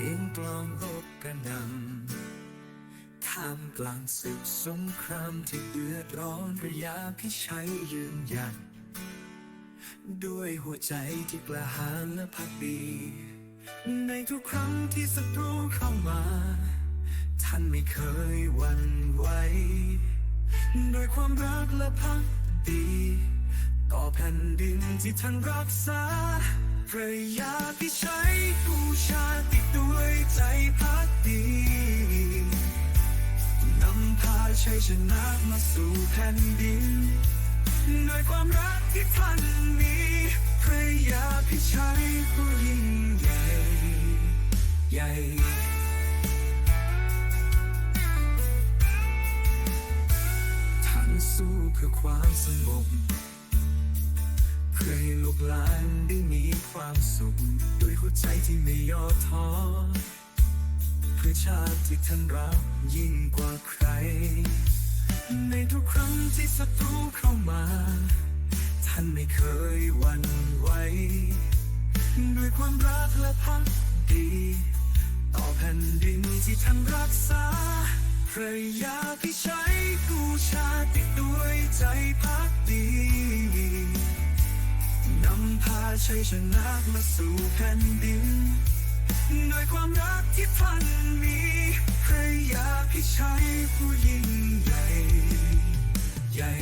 สียงกลองรบกระนำท่ามกลางศึกสงครามที่เดือดร้อนพระยาพิชัยยืนหยัด ด้วยหัวใจที่กล้าหาญและพักดี ในทุกครั้งที่ศัตรูเข้ามา ท่านไม่เคยหวั่นไหวด้วยความรักและพักดี ต่อแผ่นดินที่ท่านรักษา พระยาพิชัยผู้ชาติด้วยใจพักดีนำพาชัยชนะมาสู่แผ่นดินด้วยความรักที่ท่านมีพระยาพิชัยผู้ยิ่งใหญ่ใหญ่ท่านสู้เพื่อความสงบ เพื่อให้ลูกหลานได้มีความสุข ด้วยหัวใจที่ไม่ย่อท้อเพื่อชาติที่ท่านรักยิ่งกว่าใคร ในทุกครั้งที่ศัตรูเข้ามา ท่านไม่เคยหวั่นไหวด้วยความรักและพักดี ต่อแผ่นดินที่ท่านรักษาพระยาพิชัยกูชาติด้วยใจพักดี นำพาชัยชนะมาสู่แผ่นดินด้วยความรักที่พันมีพระยาพิชัยผู้ยิ่งใหญ่ใหญ่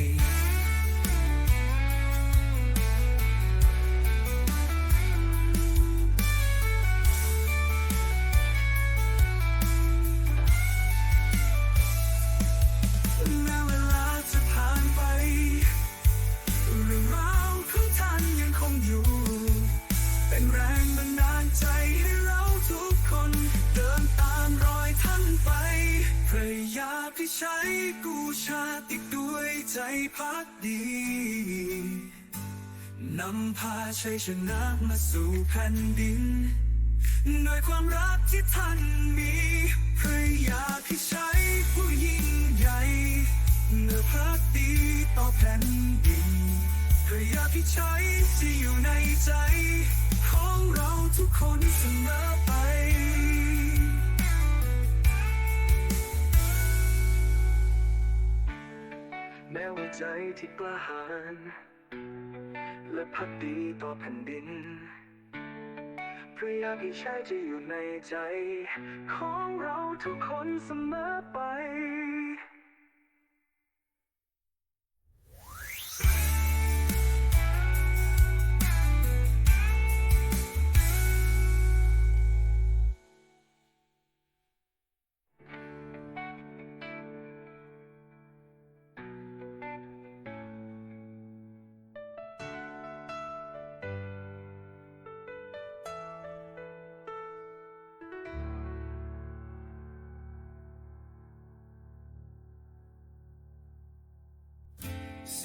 พักดีนำพาชัยชนะมาสู่แผ่นดินด้วยความรักที่ท่านมีพระยาพิชัยผู้ยิ่งใหญ่เมื่อพักดีต่อแผ่นดินพระยาพิชัยที่อยู่ในใจ ของเราทุกคนเสมอไป ม้ว่าใจที่กล้าหาญและพักดีต่อแผ่นดินพระยาพิชัยจะอยู่ในใจ ของเราทุกคนเสมอไป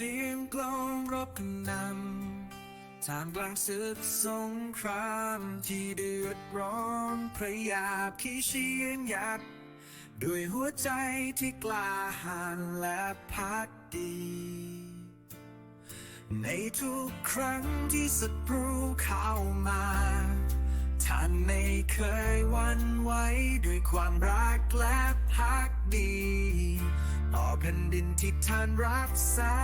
สียงกลองรบกันนำท่ามกลางศึกสงครามที่เดือดร้อนพระยาพิเชียนหยัดด้วยหัวใจที่กล้าหาญและพักดี ในทุกครั้งที่ศัตรูเข้ามา ท่านไม่เคยวันไหวด้วยความรักและพักดี ต่อแผ่นดินที่ท่านรักษา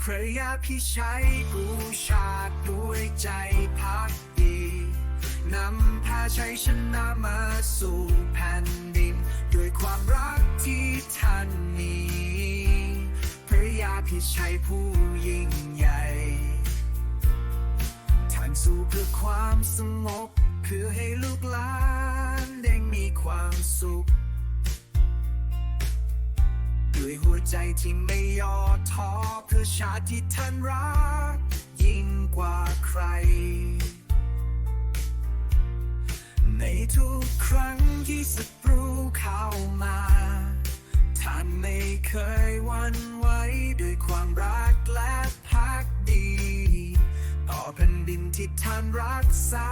พระยาพิชัยกูชาติด้วยใจพักดีนำพาชัยชนะมาสู่แผ่นดิน ด้วยความรักที่ท่านมีพระยาพิชัยผู้ยิ่งใหญ่ท่านสู้เพื่อความสงบเพื่อให้ลูกหลานได้มีความสุข ด้วยหัวใจที่ไม่ย่อท้อเพื่อชาติที่ท่านรัก ยิ่งกว่าใคร ในทุกครั้งที่ศัตรูเข้ามา ท่านไม่เคยวันไหวด้วยความรักและพักดี ต่อแผ่นดินที่ท่านรักษา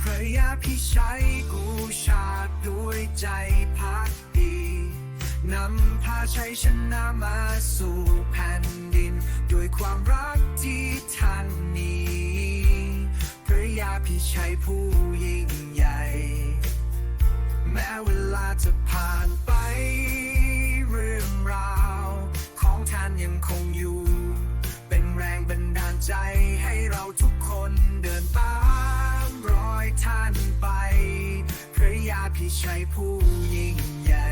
พระยาพิชัยกูชาติด้วยใจพักดีนำพาชัยชนะมาสู่แผ่นดิน ด้วยความรักที่ท่านมีพี่ชัยผู้ยิ่งใหญ่ แม้เวลาจะผ่านไป เรื่องราว ของท่านยังคงอยู่ เป็นแรงบันดาลใจให้เราทุกคนเดินตามรอย ท่านไป พระยาพิชัยผู้ยิ่งใหญ่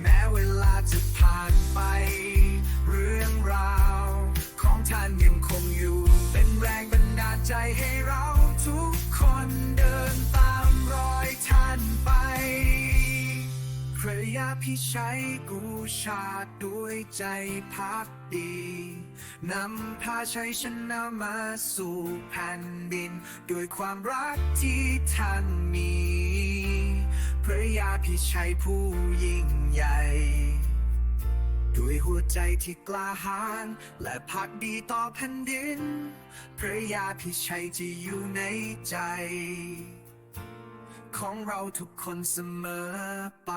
แม้เวลาจะผ่านไป เรื่องราวของท่านยังคงอยู่ เป็นแรงบันดาลใจให้เราทุก ยาพิชัยกูชาติด้วยใจพักดี นำพาชัยชนะมาสู่แผ่นดิน ด้วยความรักที่ท่านมี พระยาพิชัยผู้ยิ่งใหญ่ ด้วยหัวใจที่กล้าหาญและพักดีต่อแผ่นดิน พระยาพิชัยจะอยู่ในใจ ของเราทุกคนเสมอไป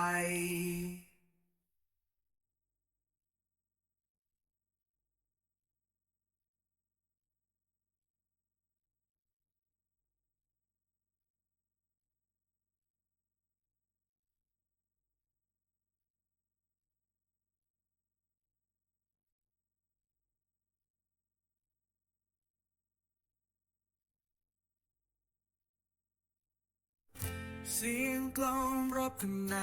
เสียงกลองรบกำน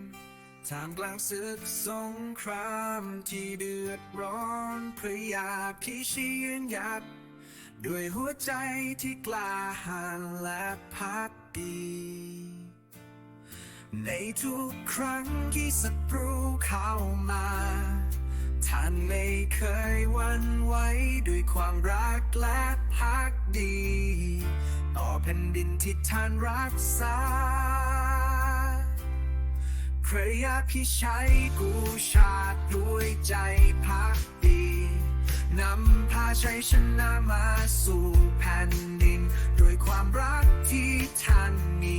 ำท่ามกลางศึกสงครามที่เดือดร้อนพระยาพิชิยืนหยัด ด้วยหัวใจที่กล้าหาญและพักดี ในทุกครั้งที่ศัตรูเข้ามา ท่านไม่เคยวันไหวด้วยความรักและพักดี ต่อแผ่นดินที่ท่านรักษาพระยาพิชัยกูชาติด้วยใจพักดีนำพาชัยชนะมาสู่แผ่นดิน ด้วยความรักที่ท่านมี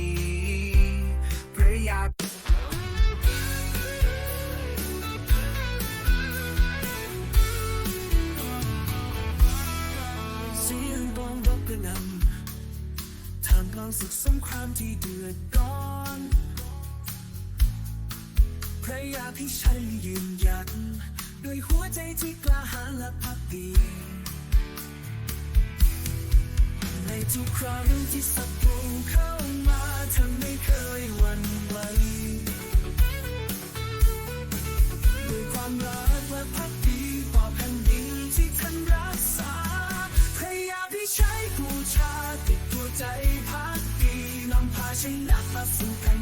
นัก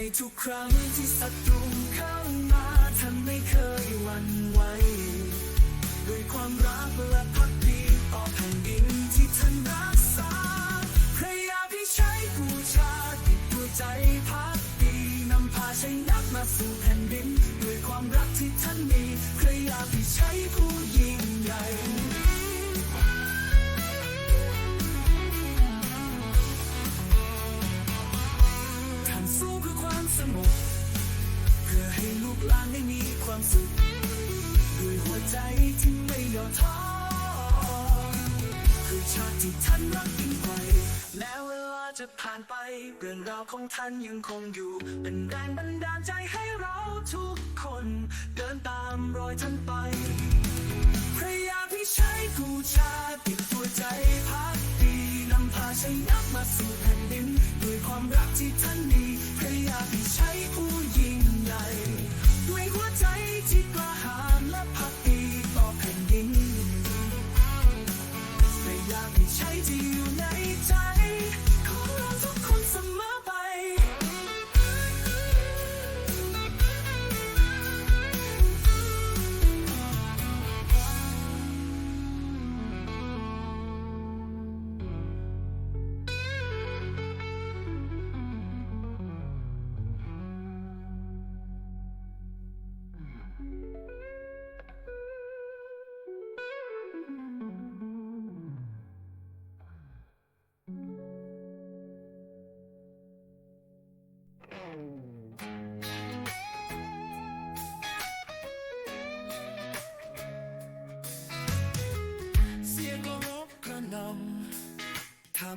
ในทุกครั้งที่ศัตรูเข้ามาท่านไม่เคยหวั่นไหวด้วยความรักและพักดีต่อแผ่นดินที่ท่านรักษาพระยาพิชัยบูชาติดตัวใจพักดีนำพาชัยนักมาสู่แผ่นดิน ด้วยความรักที่ท่านมีพระยาพิชัยผู้ยิ่งใหญ่ ความสงบเพื่อให้ลูกหลานได้มีความสุขด้วยหัวใจที่ไม่ย่อท้อคือชาติที่ท่านรักยิ่งไปแม้เวลาจะผ่านไปเรื่องราวของท่านยังคงอยู่ เป็นแรงบันดาลใจให้เราทุกคน เดินตามรอยท่านไปพระยาพิชัยกูชาติดตัวใจพักดีนำพาชัยนักมาสู่แผ่นดิน ด้วยความรักที่ท่านมี พระยาพิชัยผู้ยิ่งใหญ่ด้วยหัวใจที่กล้าหาญและพักดีต่อแผ่นดินไม่อยาพิชัยที่อยู่ในใจ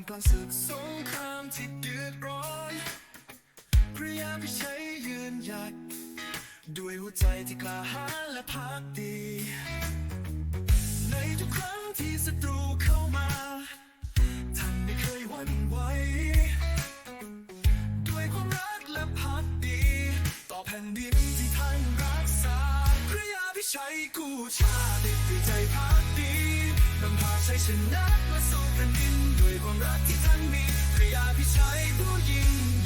กลางศึกสงครามที่เดือดร้อนพระยามพิชัยยืนหยัด ด้วยหัวใจที่กล้าหาญและพักดี ในทุกครั้งที่ศัตรูเข้ามาท่านไม่เคยหวั่นไหวด้วยความรักและพักดี ต่อแผ่นดินที่ท่านรักษาพระยาพิชัยกู้ชาติด้วยใจพักดีนำพาชัยชนะมาสู่แผ่นดิน ด้วยความรักที่ท่านมีพระยาพิชัยผู้ยิ่ง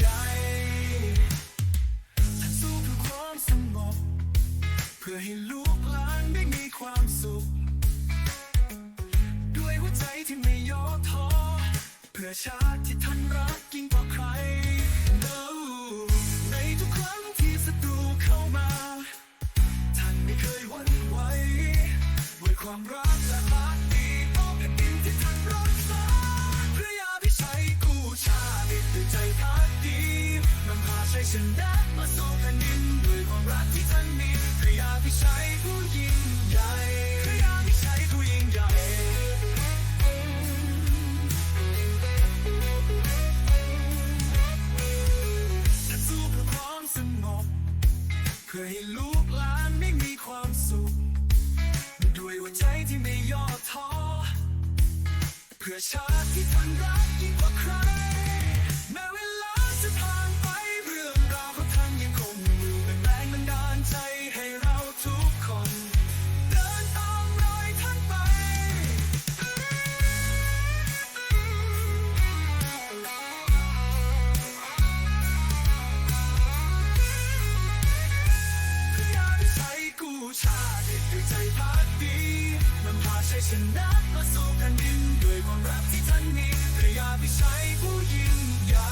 ชัยชนะมาสู่แผ่นดินด้วยความรักที่ท่านมีพระยาพิชัยผู้ยิ่งใหญ่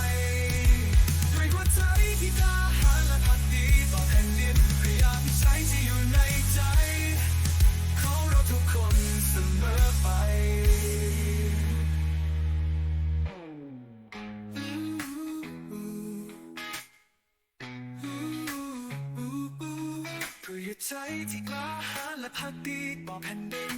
ด้วยหัวใจที่กล้าหาญและพักดีต่อแผ่นดินพระยาพิชัยที่อยู่ในใจของเราทุกคนเสมอไปใจที่กล้าหาญและพักดีต่อแผ่นดิน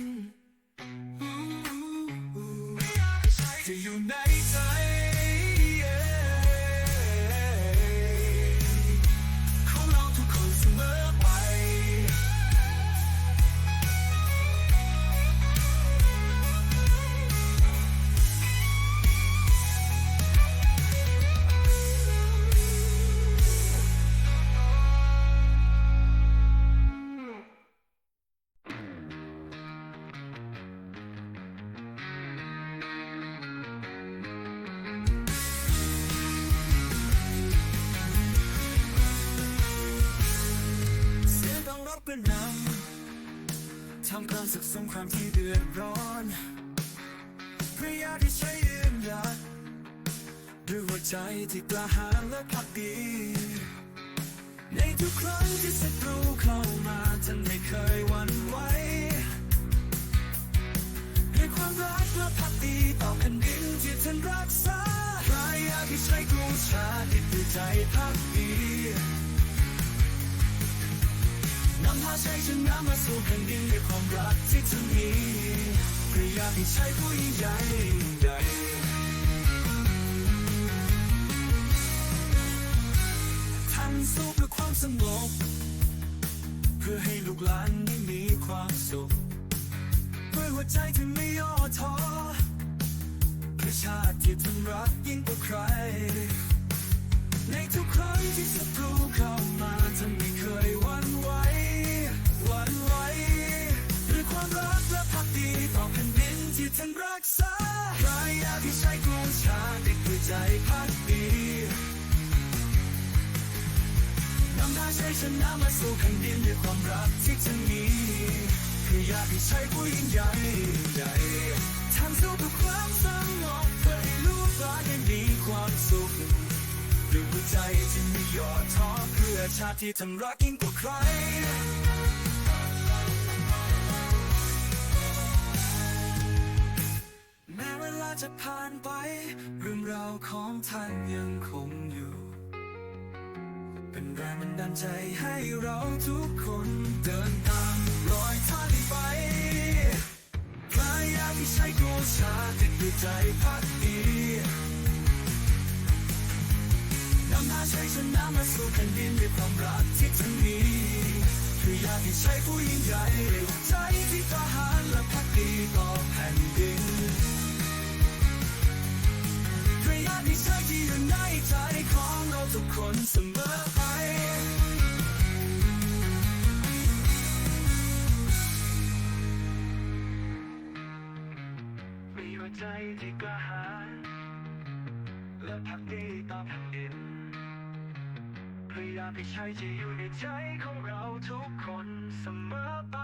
อนนำทำกลารศึกสงครามที่เดือดร้อนพระยาที่ใช้ยืนหยัดด้วยหัวใจที่กล้าหาญและพักดี ในทุกครั้งที่ศัตรูเข้ามาท่านไม่เคยหวั่นไหวด้วยความรักและพักดีต่อแผ่นดินที่ท่านรักษาพระยาที่ใช้กู้ชาติด้วยใจพักดี นำพาชัยชนะมาสู่แผ่นดินด้วยความรักที่ท่านมีพระยาที่ใช้ผู้ยิ่งใหญ่ใหญ่ท่านสู้เพื่อความสงบ เพื่อให้ลูกหลานได้มีความสุขด้วยหัวใจที่ไม่ย่อท้อเพื่อชาติที่ท่านรักยิ่งกว่าใคร ในทุกครั้งที่ศัตรูเข้ามาท่านไม่เคยหวั่นไหว ที่านรักษาพระยาที่ใช้กรุงชาติด้วยใจพักดีนำพาชัยชนะมาสู่แผ่นดินด้วยความรักที่ท่านมีพระยาที่ใช้ผู้ยิ่งใหญ่ใหญ่ทำสู้เพื่อความสงบเพื่อให้ลูกหลานได้มีความสุขด้วยหัวใจที่ไม่ย่อท้อเพื่อชาติที่ทำรักยิ่งกว่าใคร จะผ่านไป เรื่องราวของท่านยังคงอยู่ เป็นแรงบันดาลใจให้เราทุกคนเดินตามรอยท่านไปพระยาที่ใช้โกชาติดด้วยใจพักดีนำพาใช้ชนะมาสู่แผ่นดินด้วยความรักที่จะมีพระยาที่ใช้ผู้ยิ่งใหญ่ใจที่ทหารและพักดีต่อแผ่นดิน คืออยากให้ใช้ที่อยู่ในใจของเราทุกคนเสมอไปมีหัวใจที่กล้าหาญและพักดีต่อแผ่นดินพยายามให้ใช้ที่อยู่ในใจของเราทุกคนเสมอไป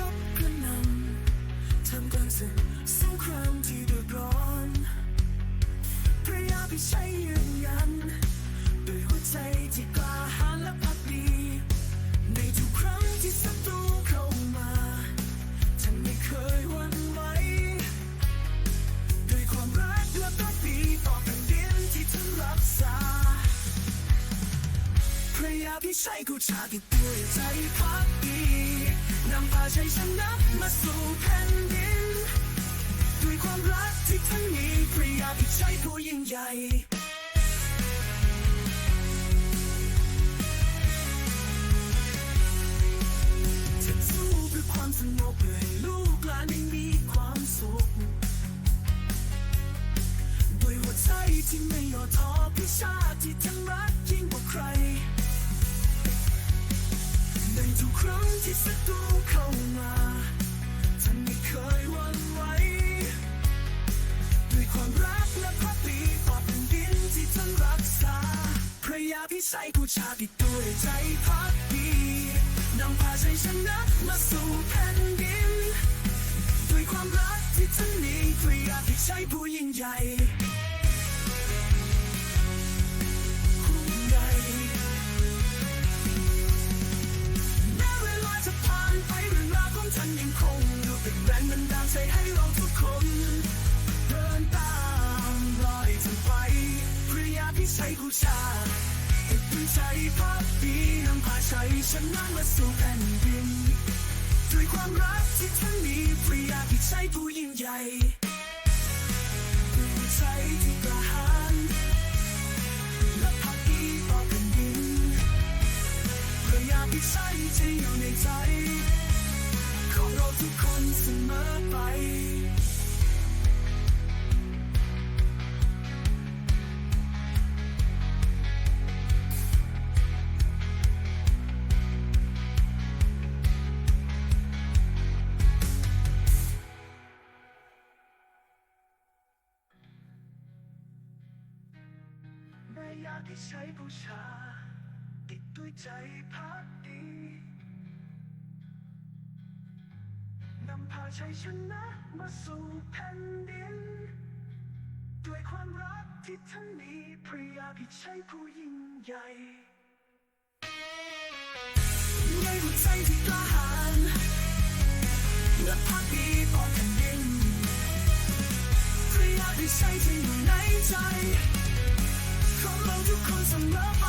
ลองรบกระนำทำกลางศึกสงครามที่เดือดร้อนพระยาพิชัยยืนยันด้วยหัวใจที่กล้าหาญและพักดี ในทุกครั้งที่ศัตรูเข้ามาท่านไม่เคยหวั่นไหวด้วยความรักและพักดีต่อแผ่นดินที่ท่านรักษาพระยาพิชัยกูชาติดด้วยใจพัก ดีนำพาชัยชนะมาสู่แผ่นดิน ด้วยความรักที่ท่านมีพระยาพิชัยผู้ยิ่งใหญ่จะสู้เพื่อความสงบเพื่อให้ลูกหลานได้มีความสุข ด้วยหัวใจที่ไม่ย่อท้อพื่อชาติที่ท่านรักยิ่งกว่าใคร ทุกครั้งที่ศัตรูเข้ามาท่านไม่เคยหวั่นไหวด้วยความรักและพักดีต่อแผ่นดินที่ท่านรักษา พระยาพิชัยผู้ชาติด้วยใจพักดีนำพาชัยชนะมาสู่แผ่นดิน ด้วยความรักที่ท่านมีพระยาพิชัยผู้ยิ่งใหญ่ รื่องราวของท่านยังคงอยู่เป็นแรงบันดาลใจให้เราทุกคน เดินตามรอยท่านไปพระยาพิชัยบูชาติดด้วยใจพักดีนำพาชัยชนะมาสู่แผ่นดินด้วยความรักที่ท่านมีพระยาพิชัยผู้ยิ่งใหญ่ด้วยหัวใจที่กล้าหาญและพักดีต่อแผ่นดินพระยาพิชัยจะอยู่ในใจ ของเราทุกคนเสมอไป ชัยชนะมาสู่แผ่นดิน ด้วยความรักที่ท่านมีพระยาพิชัยผู้ยิ่งใหญ่ในหัวใจที่กล้าหาญและพักดีต่อแผ่นดินพระยาพิชัยจะอยู่ในใจของเราทุกคนเสมอไป